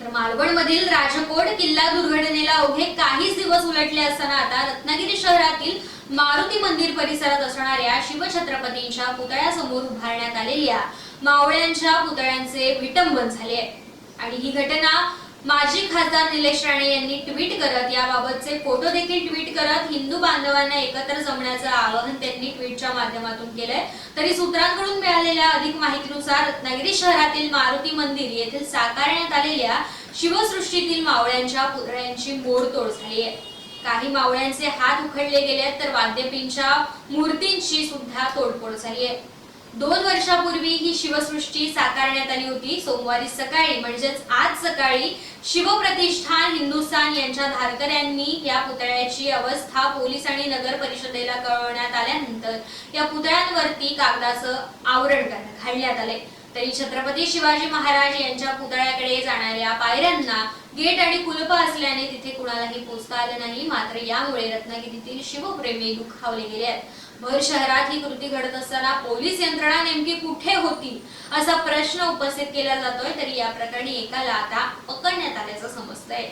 तर मालवणमधील राजकोट किल्ला दुर्घटनेला अवघे काहीच दिवस उलटले असताना आता रत्नागिरी शहरातील मारुती मंदिर परिसरात असणाऱ्या शिवछत्रपतींच्या पुतळ्यासमोर उभारण्यात आलेल्या मावळ्यांच्या पुतळ्यांचे विटंबन झाले आहे. आणि ही घटना माजी खासदार निलेश राणे यांनी ट्विट करत याबाबतचे फोटो देखील ट्विट करत हिंदू बांधवांना एकत्र जमण्याचं आवाहन त्यांनी ट्विटच्या माध्यमातून केलंय. तरी सूत्रांकडून मिळालेल्या अधिक माहितीनुसार रत्नागिरी शहरातील मारुती मंदिर येथील साकारण्यात आलेल्या शिवसृष्टीतील मावळ्यांच्या पुतळ्यांची मोडतोड झाली आहे. काही मावळ्यांचे हात उखडले गेले तर वाद्यपींच्या मूर्तींची सुद्धा तोडफोड झाली आहे. दोन वर्षापूर्वी ही शिवसृष्टी साकारण्यात आली होती. सोमवारी सकाळी म्हणजेच आज सकाळी शिवप्रतिष्ठान हिंदुस्थान यांच्या धारकऱ्यांनी या पुतळ्याची अवस्था पोलीस आणि नगर परिषदेला कळवण्यात आल्यानंतर या पुतळ्यांवरती कागदाचं आवरण घालण्यात आले तरी छत्रपती शिवाजी महाराज यांच्या पुतळ्याकडे जाणाऱ्या पायऱ्यांना गेट आणि कुलप असल्याने तिथे कुणालाही पोचता आलं नाही. मात्र यामुळे रत्नागिरीतील शिवप्रेमी दुखावले गेले आहेत. भर शहरात ही कृती घडत असताना पोलीस यंत्रणा नेमकी कुठे होती असा प्रश्न उपस्थित केला जातोय तरी या प्रकरणी एकाला आता पकडण्यात आल्याचं समजतंय.